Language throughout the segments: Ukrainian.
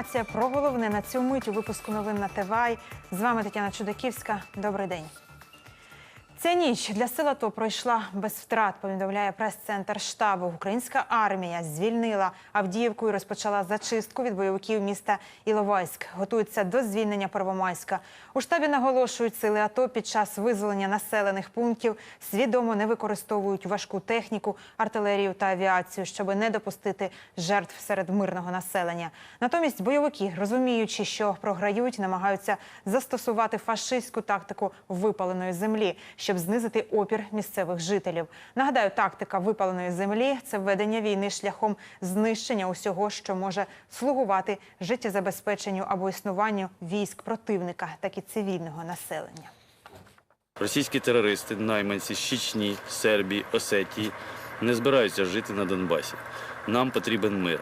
Інформація про головне на цю мить у випуску новин на ТВАЙ. З вами Тетяна Чудаківська. Добрий день. Ця ніч для сил АТО пройшла без втрат. Повідомляє прес-центр штабу. Українська армія звільнила Авдіївку і розпочала зачистку від бойовиків міста Іловайськ. Готуються до звільнення Первомайська. У штабі наголошують, сили АТО під час визволення населених пунктів свідомо не використовують важку техніку, артилерію та авіацію, щоб не допустити жертв серед мирного населення. Натомість бойовики, розуміючи, що програють, намагаються застосувати фашистську тактику випаленої землі, щоб знизити опір місцевих жителів. Нагадаю, тактика випаленої землі це ведення війни шляхом знищення усього, що може слугувати життєзабезпеченню або існуванню військ противника, так і цивільного населення. Російські терористи, найманці з Чечні, Сербії, Осетії не збираються жити на Донбасі. Нам потрібен мир,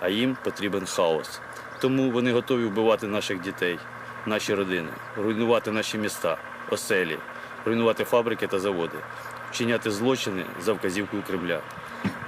а їм потрібен хаос. Тому вони готові вбивати наших дітей, наші родини, руйнувати наші міста, оселі, руйнувати фабрики та заводи, вчиняти злочини за вказівкою Кремля.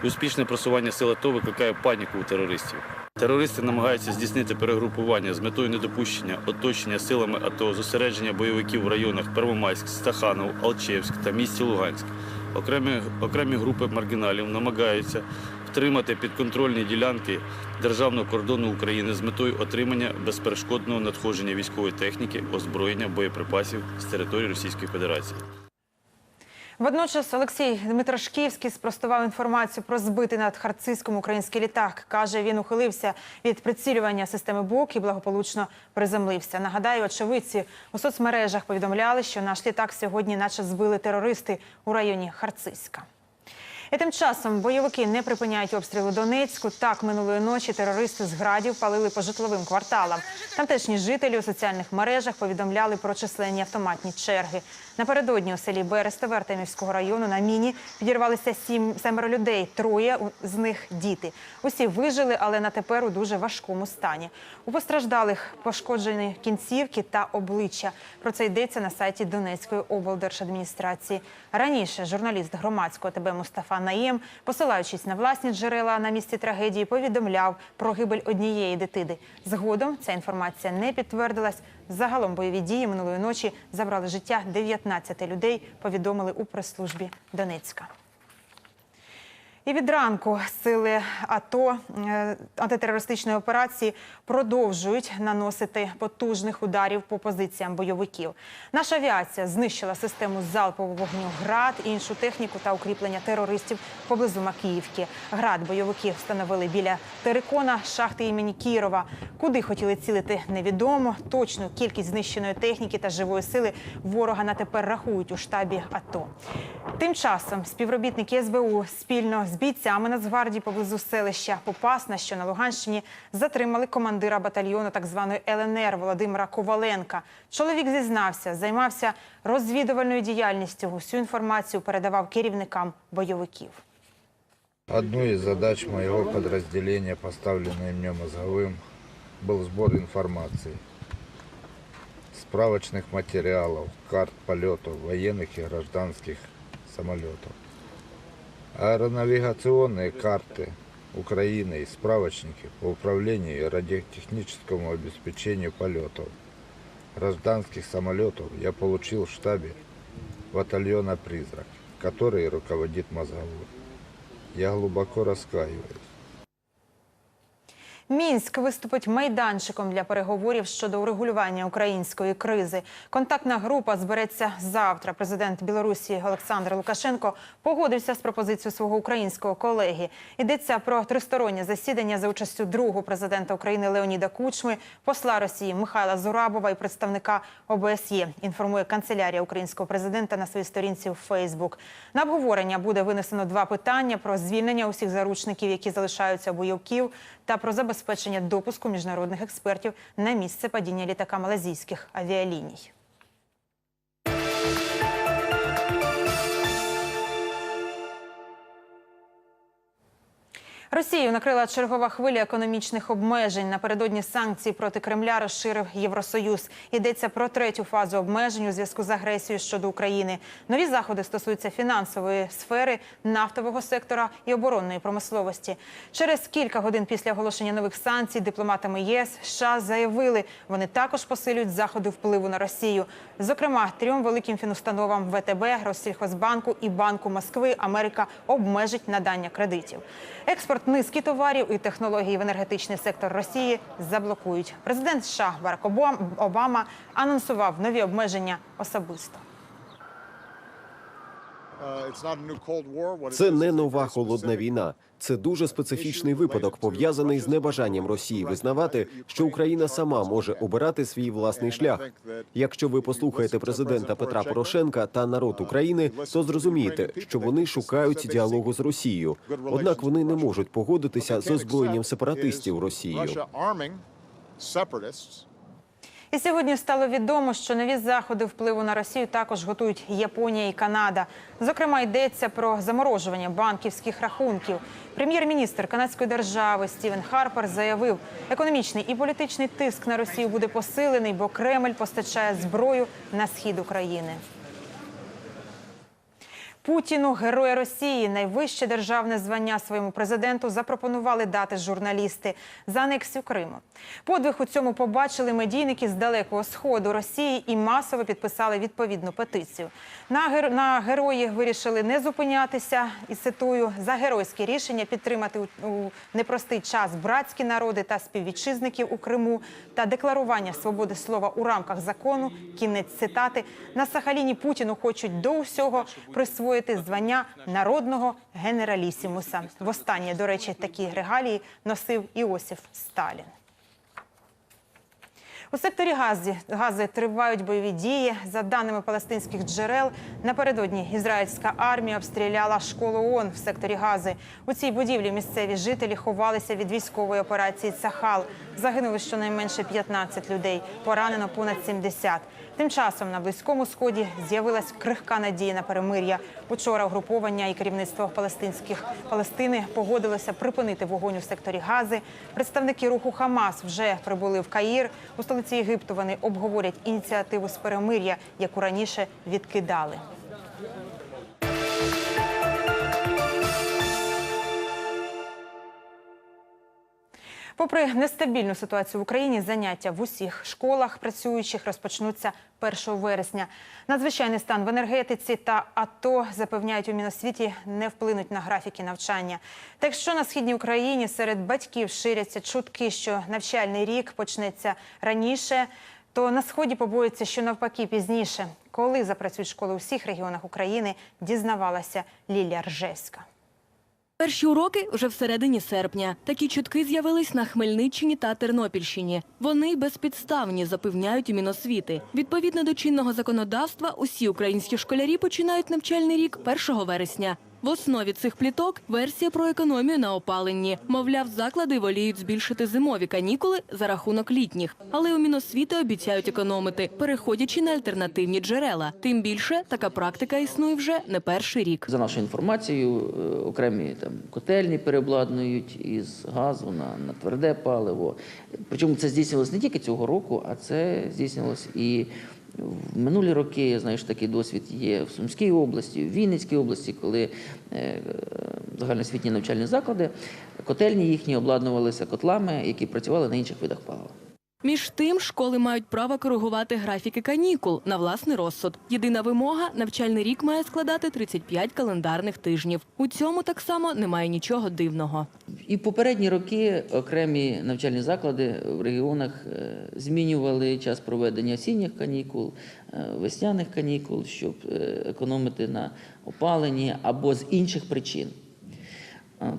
Успішне просування сил АТО викликає паніку у терористів. Терористи намагаються здійснити перегрупування з метою недопущення оточення силами АТО, зосередження бойовиків в районах Первомайськ, Стаханов, Алчевськ та місті Луганськ. Окремі, окремі групи маргіналів намагаються втримати підконтрольні ділянки державного кордону України з метою отримання безперешкодного надходження військової техніки, озброєння, боєприпасів з території Російської Федерації. Водночас Олексій Дмитрошківський спростував інформацію про збитий над Харцизьком український літак. Каже, він ухилився від прицілювання системи БОК і благополучно приземлився. Нагадаю, очевидці у соцмережах повідомляли, що наш літак сьогодні, наче збили терористи у районі Харциська. І тим часом бойовики не припиняють обстріли Донецьку. Так минулої ночі терористи з градів палили по житловим кварталам. Тамтешні жителі у соціальних мережах повідомляли про численні автоматні черги. Напередодні у селі Берестове Артемівського району на міні підірвалися сім семеро людей. Троє з них діти. Усі вижили, але на тепер у дуже важкому стані. У постраждалих пошкоджені кінцівки та обличчя. Про це йдеться на сайті Донецької облдержадміністрації. Раніше журналіст громадського ТБ Мустафа Наєм, посилаючись на власні джерела на місці трагедії, повідомляв про гибель однієї дитини. Згодом ця інформація не підтвердилась. Загалом бойові дії минулої ночі забрали життя 19 людей. Повідомили у прес-службі Донецька. І від ранку сили АТО е, антитерористичної операції продовжують наносити потужних ударів по позиціям бойовиків. Наша авіація знищила систему залпового вогню ГРАД, іншу техніку та укріплення терористів поблизу Макіївки. ГРАД бойовики встановили біля Терикона шахти імені Кірова. Куди хотіли цілити, невідомо. Точну кількість знищеної техніки та живої сили ворога на тепер рахують у штабі АТО. Тим часом співробітники СБУ спільно з бійцями Нацгвардії поблизу селища Попасна, що на Луганщині, затримали командира батальйону так званої ЛНР Володимира Коваленка. Чоловік зізнався, займався розвідувальною діяльністю. Усю інформацію передавав керівникам бойовиків. Одной из задач моего подразделения, поставленной мне мозговым, был сбор информации, справочных материалов, карт полетов военных и гражданских самолетов. Аэронавигационные карты Украины и справочники по управлению и радиотехническому обеспечению полетов гражданских самолетов я получил в штабе батальона «Призрак», который руководит мозговой. Я глубоко раскаиваюсь. Мінськ виступить майданчиком для переговорів щодо урегулювання української кризи. Контактна група збереться завтра. Президент Білорусі Олександр Лукашенко погодився з пропозицією свого українського колеги. Йдеться про тристороннє засідання за участю другого президента України Леоніда Кучми, посла Росії Михайла Зурабова і представника ОБСЄ. Інформує канцелярія українського президента на своїй сторінці у Фейсбук. На обговорення буде винесено два питання: про звільнення усіх заручників, які залишаються у бойовиків, та про забезпечення допуску міжнародних експертів на місце падіння літака малазійських авіаліній. Росію накрила чергова хвиля економічних обмежень. Напередодні санкцій проти Кремля розширив Євросоюз. Йдеться про третю фазу обмежень у зв'язку з агресією щодо України. Нові заходи стосуються фінансової сфери, нафтового сектора і оборонної промисловості. Через кілька годин після оголошення нових санкцій дипломатами ЄС США заявили, вони також посилюють заходи впливу на Росію. Зокрема, трьом великим фінустановам ВТБ, Россільхозбанку і Банку Москви Америка обмежить надання кредитів. Експорт низки товарів і технологій в енергетичний сектор Росії заблокують. Президент США Барак Обама анонсував нові обмеження особисто. Це не нова холодна війна. Це дуже специфічний випадок, пов'язаний з небажанням Росії визнавати, що Україна сама може обирати свій власний шлях. Якщо ви послухаєте президента Петра Порошенка та народ України, то зрозумієте, що вони шукають діалогу з Росією. Однак вони не можуть погодитися з озброєнням сепаратистів Росією. І сьогодні стало відомо, що нові заходи впливу на Росію також готують Японія і Канада. Зокрема, йдеться про заморожування банківських рахунків. Прем'єр-міністр канадської держави Стівен Харпер заявив, економічний і політичний тиск на Росію буде посилений, бо Кремль постачає зброю на схід України. Путіну, героя Росії, найвище державне звання своєму президенту запропонували дати журналісти за анексію Криму. Подвиг у цьому побачили медійники з далекого сходу Росії і масово підписали відповідну петицію. На гер... на герої вирішили не зупинятися і цитую за геройське рішення підтримати у непростий час братські народи та співвітчизників у Криму та декларування свободи слова у рамках закону. Кінець цитати на Сахаліні Путіну хочуть до усього присвоїти звання народного генералісімуса. Востаннє, до речі, такі регалії носив Іосиф Сталін. У секторі Газі Гази тривають бойові дії. За даними палестинських джерел, напередодні ізраїльська армія обстріляла школу ООН в секторі Гази. У цій будівлі місцеві жителі ховалися від військової операції Сахал. Загинули щонайменше 15 людей, поранено понад 70. Тим часом на близькому сході з'явилась крихка надія на перемир'я. Учора угруповання і керівництво палестинських Палестини погодилося припинити вогонь у секторі Гази. Представники руху Хамас вже прибули в Каїр. У столиці Єгипту вони обговорять ініціативу з перемир'я, яку раніше відкидали. Попри нестабільну ситуацію в Україні, заняття в усіх школах працюючих розпочнуться 1 вересня. Надзвичайний стан в енергетиці та АТО запевняють у Міносвіті не вплинуть на графіки навчання. Та якщо на східній Україні серед батьків ширяться чутки, що навчальний рік почнеться раніше, то на сході побоюються, що навпаки пізніше. Коли запрацюють школи у всіх регіонах України, дізнавалася Лілія Ржевська. Перші уроки вже всередині серпня. Такі чутки з'явились на Хмельниччині та Тернопільщині. Вони безпідставні, запевняють Міносвіти. Відповідно до чинного законодавства, усі українські школярі починають навчальний рік 1 вересня. В основі цих пліток версія про економію на опаленні. Мовляв, заклади воліють збільшити зимові канікули за рахунок літніх. Але у Міносвіти обіцяють економити, переходячи на альтернативні джерела. Тим більше така практика існує вже не перший рік. За нашою інформацією, е, окремі там котельні переобладнують із газу на, на тверде паливо. Причому це здійснювалося не тільки цього року, а це здійснювалося і в минулі роки. Я знаю, такий досвід є в Сумській області, в Вінницькій області, коли е, загальноосвітні навчальні заклади, котельні їхні обладнувалися котлами, які працювали на інших видах палива. Між тим, школи мають право коригувати графіки канікул на власний розсуд. Єдина вимога – навчальний рік має складати 35 календарних тижнів. У цьому так само немає нічого дивного. І в попередні роки окремі навчальні заклади в регіонах е, змінювали час проведення осінніх канікул, е, весняних канікул, щоб е, економити на опаленні або з інших причин.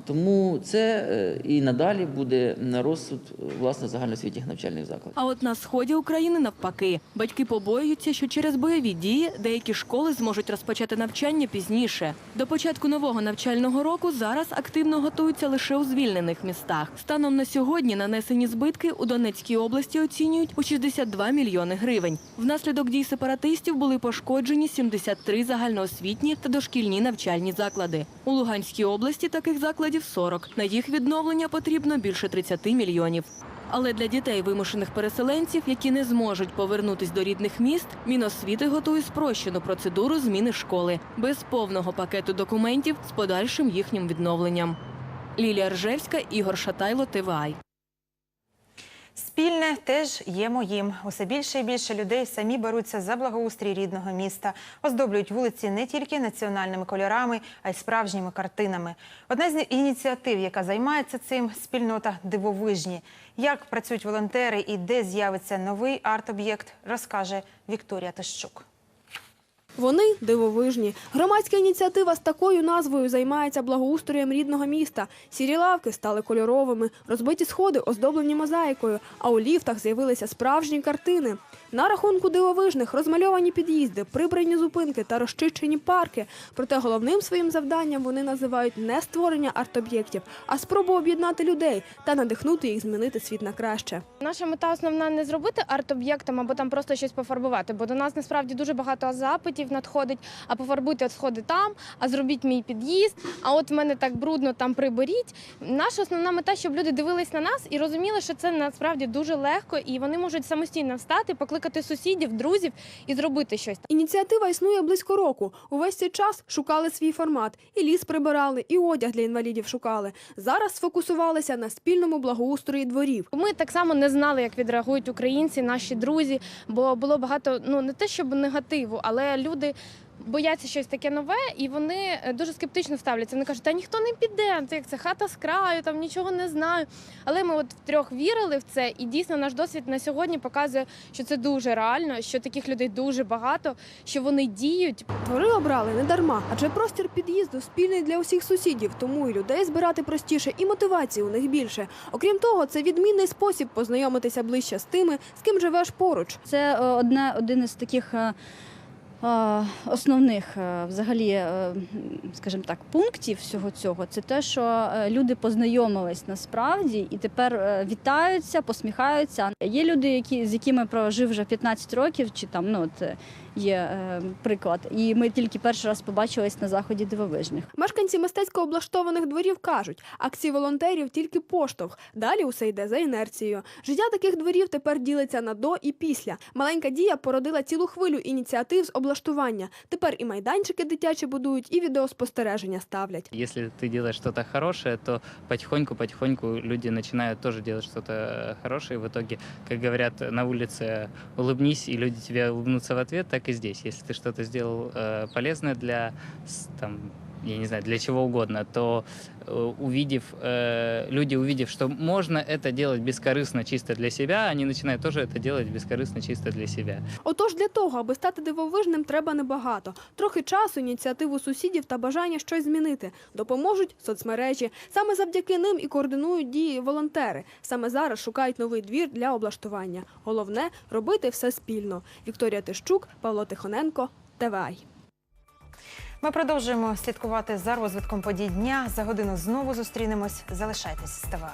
Тому це е, і надалі буде на розсуд е, власне загальноосвітніх навчальних закладів. А от на сході України навпаки. Батьки побоюються, що через бойові дії деякі школи зможуть розпочати навчання пізніше. До початку нового навчального року зараз активно готуються лише у звільнених містах. Станом на сьогодні нанесені збитки у Донецькій області оцінюють у 62 мільйони гривень. Внаслідок дій сепаратистів були пошкоджені 73 загальноосвітні та дошкільні навчальні заклади. У Луганській області таких закладів закладів 40. На їх відновлення потрібно більше 30 мільйонів. Але для дітей вимушених переселенців, які не зможуть повернутись до рідних міст, Міносвіти готує спрощену процедуру зміни школи без повного пакету документів з подальшим їхнім відновленням. Лілія Ржевська, Ігор Шатайло, ТВАЙ. Спільне теж є моїм. Усе більше і більше людей самі беруться за благоустрій рідного міста, оздоблюють вулиці не тільки національними кольорами, а й справжніми картинами. Одна з ініціатив, яка займається цим, спільнота дивовижні. Як працюють волонтери і де з'явиться новий арт-об'єкт, розкаже Вікторія Тищук. Вони дивовижні. Громадська ініціатива з такою назвою займається благоустроєм рідного міста. Сірі лавки стали кольоровими, розбиті сходи оздоблені мозаїкою, а у ліфтах з'явилися справжні картини. На рахунку дивовижних розмальовані під'їзди, прибрані зупинки та розчищені парки. Проте головним своїм завданням вони називають не створення арт-об'єктів, а спробу об'єднати людей та надихнути їх змінити світ на краще. Наша мета основна не зробити арт-об'єктом або там просто щось пофарбувати, бо до нас насправді дуже багато запитів надходить. А пофарбуйте сходи там, а зробіть мій під'їзд. А от в мене так брудно, там приберіть. Наша основна мета, щоб люди дивились на нас і розуміли, що це насправді дуже легко, і вони можуть самостійно встати, покликати сусідів, друзів і зробити щось. Ініціатива існує близько року. Увесь цей час шукали свій формат. І ліс прибирали, і одяг для інвалідів шукали. Зараз сфокусувалися на спільному благоустрої дворів. Ми так само не знали, як відреагують українці, наші друзі, бо було багато ну не те, щоб негативу, але люди. Бояться щось таке нове, і вони е, дуже скептично ставляться. Вони кажуть, та ніхто не піде, це як це хата з краю, там нічого не знаю. Але ми от втрьох вірили в це, і дійсно наш досвід на сьогодні показує, що це дуже реально, що таких людей дуже багато, що вони діють. Двори обрали не дарма, адже простір під'їзду спільний для усіх сусідів, тому і людей збирати простіше, і мотивації у них більше. Окрім того, це відмінний спосіб познайомитися ближче з тими, з ким живеш поруч. Це е, одне, один із таких е, основних е, взагалі, е, скажімо так, пунктів всього цього. Це те, що е, люди познайомились насправді і тепер вітаються, посміхаються. Є люди, які, з якими прожив вже 15 років, чи там ну от є приклад. І ми тільки перший раз побачились на заході дивовижних. Мешканці мистецько облаштованих дворів кажуть, акції волонтерів тільки поштовх. Далі усе йде за інерцією. Життя таких дворів тепер ділиться на до і після. Маленька дія породила цілу хвилю ініціатив з облаштування Тепер і майданчики дитячі будують, і відеоспостереження ставлять. Если ты делаешь что-то хорошее, то потихоньку-потихоньку люди начинают тоже делать что-то э, хорошее. В итоге, как говорят на улице, улыбнись, и люди тебе улыбнутся в ответ, так и здесь. Если ты что-то сделал э, полезное для, с- там, я не знаю, для чего угодно, то э, увидев, э, люди, увидев, что можно это делать бескорыстно, чисто для себя, они начинают тоже это делать бескорыстно, чисто для себя. Отож, для того, аби стати дивовижним, треба небагато. Трохи часу, ініціативу сусідів та бажання щось змінити. Допоможуть соцмережі. Саме завдяки ним і координують дії волонтери. Саме зараз шукають новий двір для облаштування. Головне робити все спільно. Вікторія Тищук, Павло Тихоненко, ТВАЙ. Ми продовжуємо слідкувати за розвитком подій дня. За годину знову зустрінемось. Залишайтесь з ТВА.